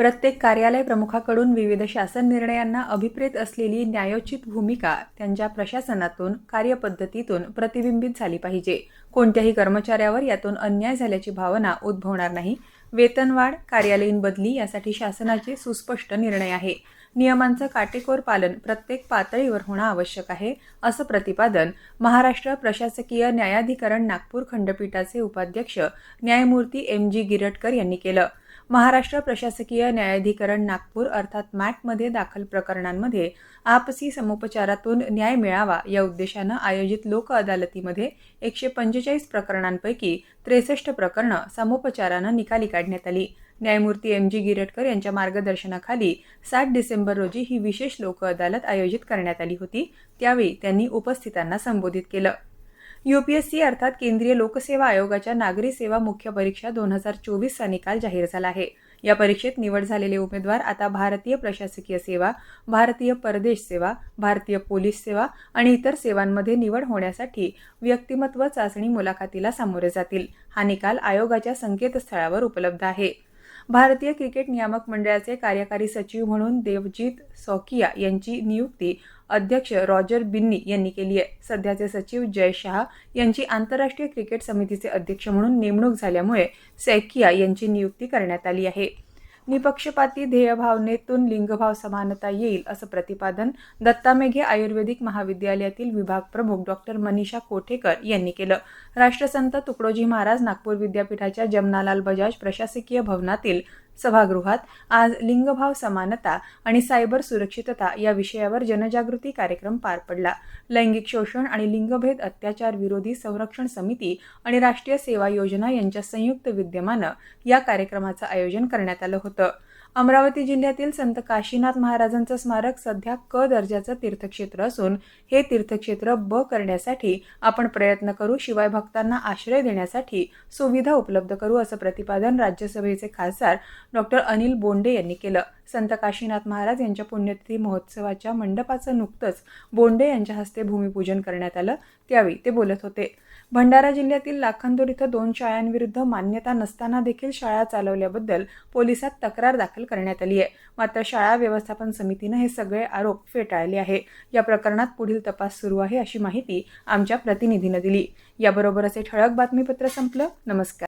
प्रत्येक कार्यालय प्रमुखाकडून विविध शासन निर्णयांना अभिप्रेत असलेली न्यायोचित भूमिका त्यांच्या प्रशासनातून कार्यपद्धतीतून प्रतिबिंबित झाली पाहिजे. कोणत्याही कर्मचाऱ्यावर यातून अन्याय झाल्याची भावना उद्भवणार नाही. वेतनवाढ कार्यालयीन बदली यासाठी शासनाचे सुस्पष्ट निर्णय आहे. नियमांचं काटेकोर पालन प्रत्येक पातळीवर होणं आवश्यक आहे असं प्रतिपादन महाराष्ट्र प्रशासकीय न्यायाधिकरण नागपूर खंडपीठाचे उपाध्यक्ष न्यायमूर्ती एम जी गिरटकर यांनी केलं. महाराष्ट्र प्रशासकीय न्यायाधिकरण नागपूर अर्थात मॅटमध्ये दाखल प्रकरणांमध्ये आपसी समुपचारातून न्याय मिळावा या उद्देशानं आयोजित लोक अदालतीमध्ये एकशे पंचेचाळीस प्रकरणांपैकी त्रेसष्ट प्रकरणं समुपचारानं निकाली काढण्यात आली. न्यायमूर्ती एम जी गिरटकर यांच्या मार्गदर्शनाखाली सात डिसेंबर रोजी ही विशेष लोक अदालत आयोजित करण्यात आली होती. त्यावेळी त्यांनी उपस्थितांना संबोधित केलं. यूपीएससी अर्थात केंद्रीय लोकसेवा आयोगाच्या नागरी सेवा मुख्य परीक्षा दोन हजार चोवीसचा निकाल जाहीर झाला आहे. या परीक्षेत निवड झालेले उमेदवार आता भारतीय प्रशासकीय सेवा भारतीय परदेश सेवा भारतीय पोलीस सेवा आणि इतर सेवांमध्ये निवड होण्यासाठी व्यक्तिमत्व चाचणी मुलाखतीला सामोरे जातील. हा निकाल आयोगाच्या संकेतस्थळावर उपलब्ध आहे. भारतीय क्रिकेट नियामक मंडळाचे कार्यकारी सचिव म्हणून देवजीत सौकिया यांची नियुक्ती अध्यक्ष रॉजर बिन्नी यांनी केली आहे. सध्याचे सचिव जय शाह यांची आंतरराष्ट्रीय क्रिकेट समितीचे अध्यक्ष म्हणून नेमणूक झाल्यामुळे सैकिया यांची नियुक्ती करण्यात आली आहे. निपक्षपाती ध्येयभावनेतून लिंगभाव समानता येईल असं प्रतिपादन दत्तामेघे आयुर्वेदिक महाविद्यालयातील विभाग प्रमुख डॉक्टर मनीषा कोठेकर यांनी केलं. राष्ट्रसंत तुकडोजी महाराज नागपूर विद्यापीठाच्या जमनालाल बजाज प्रशासकीय भवनातील सभागृहात आज लिंगभाव समानता आणि सायबर सुरक्षितता या विषयावर जनजागृती कार्यक्रम पार पडला. लैंगिक शोषण आणि लिंगभेद अत्याचार विरोधी संरक्षण समिती आणि राष्ट्रीय सेवा योजना यांच्या संयुक्त विद्यमानं या कार्यक्रमाचं आयोजन करण्यात आलं होतं. अमरावती जिल्ह्यातील संत काशीनाथ महाराजांचं स्मारक सध्या क दर्जाचं तीर्थक्षेत्र असून हे तीर्थक्षेत्र ब करण्यासाठी आपण प्रयत्न करू शिवाय भक्तांना आश्रय देण्यासाठी सुविधा उपलब्ध करू असं प्रतिपादन राज्यसभेचे खासदार डॉक्टर अनिल बोंडे यांनी केलं. संत काशीनाथ महाराज यांच्या पुण्यतिथी महोत्सवाच्या मंडपाचं नुकतंच बोंडे यांच्या हस्ते भूमिपूजन करण्यात आलं. त्यावेळी ते बोलत होते. भंडारा जिल्ह्यातील लाखांदूर इथं दोन शाळांविरुद्ध मान्यता नसताना देखील शाळा चालवल्याबद्दल पोलिसात तक्रार दाखल करण्यात आली आहे. मात्र शाळा व्यवस्थापन समितीनं हे सगळे आरोप फेटाळले आहे या प्रकरणात पुढील तपास सुरू आहे अशी माहिती आमच्या प्रतिनिधीनं दिली. याबरोबरच हे ठळक बातमीपत्र संपलं. नमस्कार.